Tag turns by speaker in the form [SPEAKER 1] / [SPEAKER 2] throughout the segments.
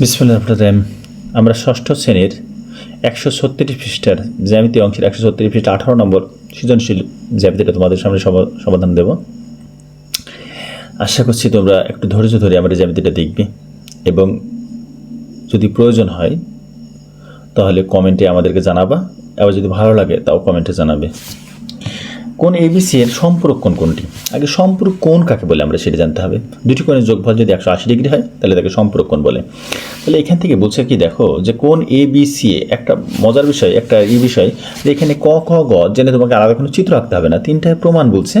[SPEAKER 1] বিসমুল্লাহ আমরা ষষ্ঠ শ্রেণির একশো ছত্রিশ পৃষ্ঠার জ্যামিতি অংশের একশো ছত্রিশ পৃষ্ঠা আঠারো নম্বর সৃজনশীল জ্যামিতিটা তোমাদের সামনে সম- সমাধান দেব। আশা করছি তোমরা একটু ধৈর্য ধরে আমার জ্যামিতিটা দেখবে এবং যদি প্রয়োজন হয়, তাহলে কমেন্টে আমাদেরকে জানাবা, আবার যদি ভালো লাগে, তাও কমেন্টে জানাবে। কোন এবিসি এর সম্পর্ক কোণ কোনটি? আগে সম্পর্ক কোণ কাকে বলে আমরা সেটা জানতে হবে। দুটি কোণের যোগফল যদি একশো আশি ডিগ্রি হয়, তাহলে তাকে সম্পর্ক কোণ বলে। তাহলে এখান থেকে বলছে কি দেখো যে কোন এ বি সি একটা মজার বিষয়, একটা এই বিষয় যে এখানে ক, খ, গ জেনে তোমাকে আলাদা কোনো চিত্র আঁকতে হবে না। তিনটায় প্রমাণ বলছে,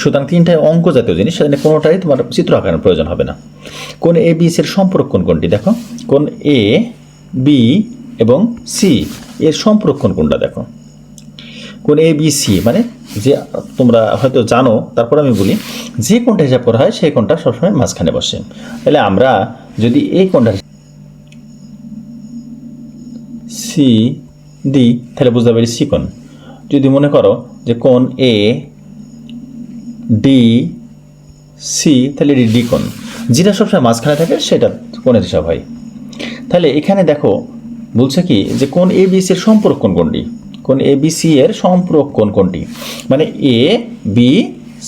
[SPEAKER 1] সুতরাং তিনটায় অঙ্ক জাতীয় জিনিস, সেখানে কোনোটাই তোমার চিত্র আঁকানোর প্রয়োজন হবে না। কোন এ বি সির সম্পর্ক কোণ কোনটি দেখো? কোন এ বি এবং সি এর সম্পর্ক কোনটা দেখো? কোন এ বি সি মানে যে তোমরা হয়তো জানো, তারপর আমি বলি, যে কোনটা হিসাব করা হয়, সেই কোনটা সবসময় মাঝখানে বসে। তাহলে আমরা যদি এই কোনটা সি দি তাহলে বুঝতে পারি সি কোন। যদি মনে করো যে কোন এ ডি সি তাহলে এটি ডি কোন। যেটা সবসময় মাঝখানে থাকে, সেটা কোণের হিসাব হয়? তাহলে এখানে দেখো, বলছে কি, যে কোন এ বি সি এর সম্পর্ক কোন কোনটি? কোন এ বি সি এর সম্পর্ক কোন কোনটি? মানে এ বি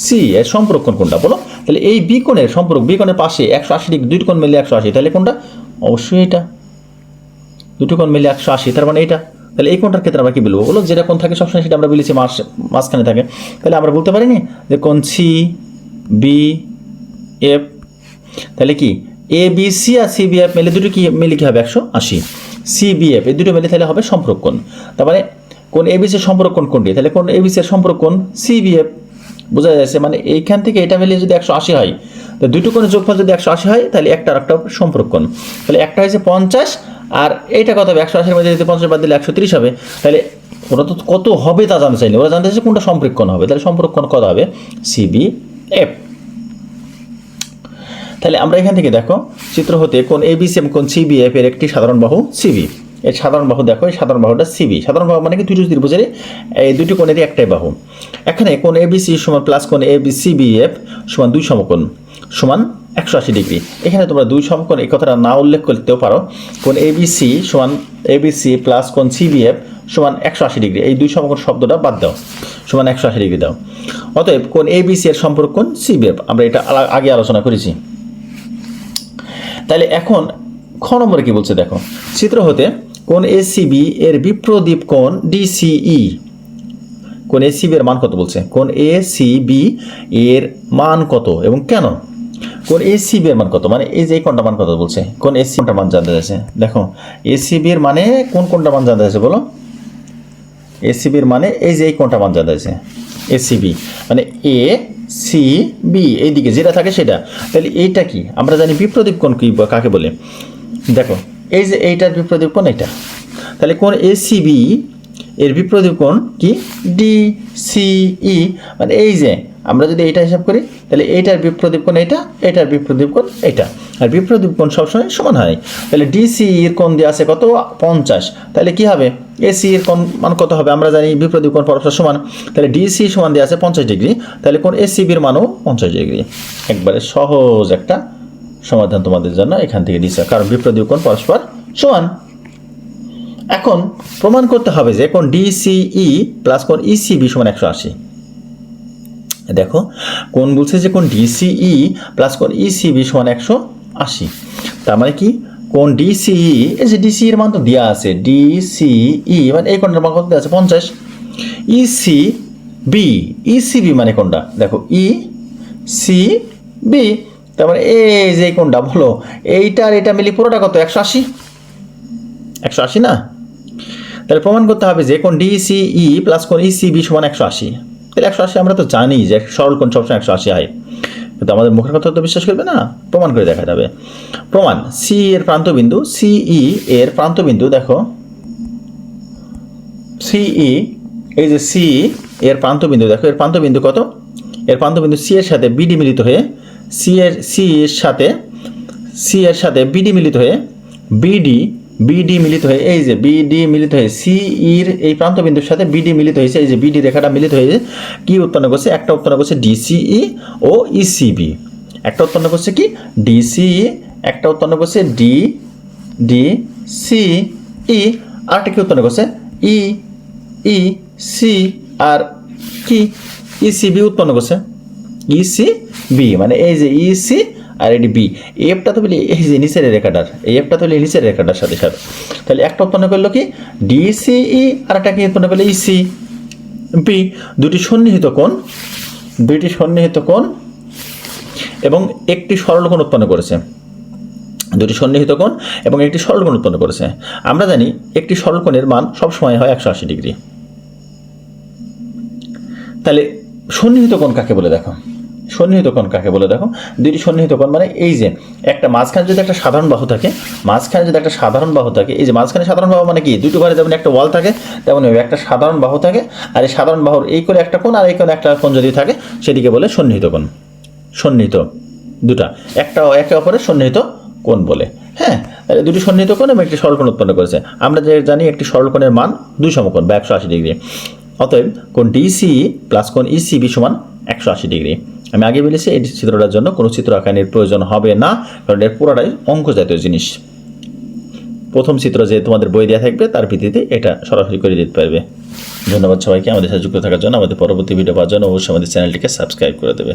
[SPEAKER 1] সি এর সম্পর্ক কোন কোনটা? বলো। তাহলে এই বি কোণের সম্পর্ক বি কোণের পাশে একশো আশি ডিগ্রি, দুইটি কোণ মিলে একশো আশি। তাহলে কোনটা অবশ্যই এটা। দুটো কোণ মিলে একশো আশি, তার মানে এটা। তাহলে এই কোণটার ক্ষেত্রে আমরা কি বলব? বলো, যেটা কোণ থাকে সবসময় সেটা আমরা বলেছি মাস, মাঝখানে থাকে। তাহলে আমরা বলতে পারিনি যে কোণ সি বি এফ তাহলে কি? A B C R C B F মিলে দুটো কি, মিলে কি হবে একশো আশি? সি বি এফ এই দুটো মিলে তাহলে হবে সম্পর্ক কোণ। তার মানে কোন এ বি সি সম্পর্ক কোণ কোনটি? তাহলে কোন এ বি সি এর সম্পর্ক কোণ সি বি এফ বোঝা যাচ্ছে মানে এইখান থেকে এটা মিলিয়ে যদি একশো আশি হয়, তো দুটো কোণের যোগফল যদি একশো আশি হয়, তাহলে একটা আর একটা সম্পর্ক কোণ। তাহলে একটা হয়েছে পঞ্চাশ, আর এইটা কত হবে? একশো আশির মধ্যে যদি পঞ্চাশ বাদ দিলে একশো তিরিশ হবে, তাহলে ওরা তো কত হবে তা জানতে চাইলে ওরা জানতে চাইছে কোনটা সম্পর্ক কোণ হবে। তাহলে সম্পর্ক কোণ কত হবে? সি বি এফ তাহলে আমরা এখান থেকে দেখো, চিত্র হতে কোন এবিসি এবং কোন সিবিএফ এর একটি সাধারণ বাহু সিবি এর সাধারণ বাহু দেখো, এই সাধারণ বাহুটা সিবি সাধারণ বাহু মানে কি? দুটি ত্রিভুজের এই দুটি কোণেরই একটাই বাহু। এখানে কোন এবিসি সমান প্লাস কোন এ বি সিবিএফ সমান দুই সমকোণ, সমান একশো আশি ডিগ্রি। এখানে তোমরা দুই সমকোণ এই কথাটা না উল্লেখ করতেও পারো। কোন এবিসি সমান এবিসি প্লাস কোন সিবিএফ সমান একশো আশি ডিগ্রি। এই দুই সমকোণ শব্দটা বাদ দাও, সমান একশো আশি ডিগ্রি দাও। অতএব কোন এবিসি এর সম্পর্ক কোন সিবিএফ আমরা এটা আগে আলোচনা করেছি। তাহলে এখন খ নম্বরে কি বলছে দেখো? চিত্র হতে কোন এসিবি এর বিপ্রদীপ কোণ ডিসিই কোন এসিবি এর মান কত বলছে? কোন এসিবি এর মান কত এবং কেন? কোন এসিবি এর মান কত? মানে এই যে কোনটা মান কত বলছে? কোন এসি কোনটা মান জানতে চাইছে? দেখো এসিবি এর মানে কোন কোনটা মান জানতে চাইছে বলো? এসিবির মানে এই যে এই কোনটা মান জানতে চাইছে। এসিবি মানে এ সি বি এইদিকে যেটা থাকে সেটা। তাহলে এইটা কি? আমরা জানি বিপ্রদীপ কোণ কি কাকে বলে? দেখো এই যে এইটার বিপ্রদীপ কোণ এটা। তাহলে কোন এসিবি এর বিপ্রদীপ কোণ কি? ডি সি ই মানে এই যে আমরা যদি এইটা হিসাব করি, তাহলে এইটার বিপ্রদীপ কোণ এটা এটার বিপ্রদীপ কোণ এটা। আর বিপ্রদীপ কোণ সবসময় সমান হয়। তাহলে ডিসি এর কোণ দেওয়া আছে কত? পঞ্চাশ। তাহলে কি হবে? এসি এর কোণ মান কত হবে? আমরা জানি বিপ্রদীপ কোণ পরস্পর সমান। তাহলে ডিসি সমান দেওয়া আছে পঞ্চাশ ডিগ্রি। তাহলে কোন এসিবির মানও পঞ্চাশ ডিগ্রি। একবারে সহজ একটা সমাধান তোমাদের জন্য এখান থেকে দিচ্ছে কারণ বিপ্রদীপ কোণ পরস্পর সমান। এখন প্রমাণ করতে হবে যে কোন ডিসিই প্লাস কোন ইসিবি সমান একশো আশি। দেখো, কোন বলছে যে কোন ডিসিই প্লাস কোন ইসিবি সমান একশো আশি। তার মানে কি? কোন ডিসিই এই যে ডিসি এর মান তো দেওয়া আছে। ডিসিই মানে এই কোনটার মান কত দেওয়া আছে? পঞ্চাশ। ইসি বি ইসিবি মানে কোনটা? দেখো ই সি বি তার মানে এই যে কোনটা, বলো। এইটা আর এটা মিলি পুরোটা কত? একশো আশি? একশো আশি না? তাহলে প্রমাণ করতে হবে যে কোন ডিসিই প্লাস কোন ইসিবি সমান একশো আশি। তাহলে একশো আশি আমরা তো জানি যে সরল কোন সবসময় একশো আশি হয় কিন্তু আমাদের মুখের কথা তো বিশ্বাস করবে না? প্রমাণ করে দেখা যাবে। প্রমাণ সি এর প্রান্তবিন্দু সিই এর প্রান্তবিন্দু, দেখো। সিই এই যে সি এর প্রান্তবিন্দু, দেখো, এর প্রান্তবিন্দু কত? এর প্রান্তবিন্দু সি এর সাথে বিডি মিলিত হয়ে সি এর সি এর সাথে সি এর সাথে বিডি মিলিত হয়ে বিডি বিডি মিলিত হয়ে, এই যে বিডি মিলিত হয়ে সি ইর এই প্রান্তবিন্দুর সাথে বিডি মিলিত হয়েছে, এই যে বিডি রেখাটা মিলিত হয়ে কি উৎপন্ন করছে, একটা উৎপন্ন করছে ডিসিই ও ইসিবি একটা উৎপন্ন করছে কি? ডিসিই একটা উৎপন্ন করছে ডি ডি সি ই আরেকটা কি উৎপন্ন করছে ই ই সি আর কি? ই সি বি উৎপন্ন করছে। ই সি বি মানে এই যে ইসি আর এটি বি এফটা তো বলি, এই যে নিচের রেখাটার এই এফটা তো বলি নিচের রেখাটার সাথে সাথে। তাহলে একটা উৎপন্ন করল কি? ডিসিই আর একটা কি উৎপন্ন করল? ইসি বি দুটি সন্নিহিত কোণ দুইটি সন্নিহিত কোণ এবং একটি সরল কোণ উৎপন্ন করেছে। দুটি সন্নিহিত কোণ এবং একটি সরল কোণ উৎপন্ন করেছে। আমরা জানি একটি সরল কোণের মান সবসময় হয় একশো আশি ডিগ্রি। তাহলে সন্নিহিত কোণ কাকে বলে দেখো? সন্নিহিত কোণ কাকে বলে দেখো? দুইটি সন্নিহিত কোণ মানে এই যে একটা মাঝখানে যদি একটা সাধারণ বাহু থাকে, মাঝখানে যদি একটা সাধারণ বাহু থাকে, এই যে মাঝখানে সাধারণ বাহু মানে কি? দুটো ঘরে যেমন একটা ওয়াল থাকে, তেমন একটা সাধারণ বাহু থাকে, আর এই সাধারণ বাহুর এই করে একটা কোণ, আর এই করে একটা কোণ যদি থাকে সেটিকে বলে সন্নিহিত কোণ। সন্নিহিত দুটা। একটা একে অপরের সন্নিহিত কোণ বলে। হ্যাঁ? দুটি সন্নিহিত কোণ এবং একটি সরলকোণ উৎপন্ন করেছে। আমরা যে জানি একটি সরলকোণের মান দুই সমকোণ বা একশো আশি ডিগ্রি। অতএব কোণ ডিসি প্লাস কোণ ইসিবি সমান একশো আশি ডিগ্রি। আমি আগে বলেছি, এই চিত্রটার জন্য কোনো চিত্র আঁকানির প্রয়োজন হবে না, কারণ এর পুরোটাই অঙ্ক জাতীয় জিনিস। প্রথম চিত্র যে তোমাদের বই দেওয়া থাকবে, তার ভিত্তিতে এটা সরাসরি করে দিতে পারবে। ধন্যবাদ সবাইকে আমাদের সাথে যুক্ত থাকার জন্য। আমাদের পরবর্তী ভিডিও পাওয়ার জন্য অবশ্যই আমাদের চ্যানেলটিকে সাবস্ক্রাইব করে দেবে।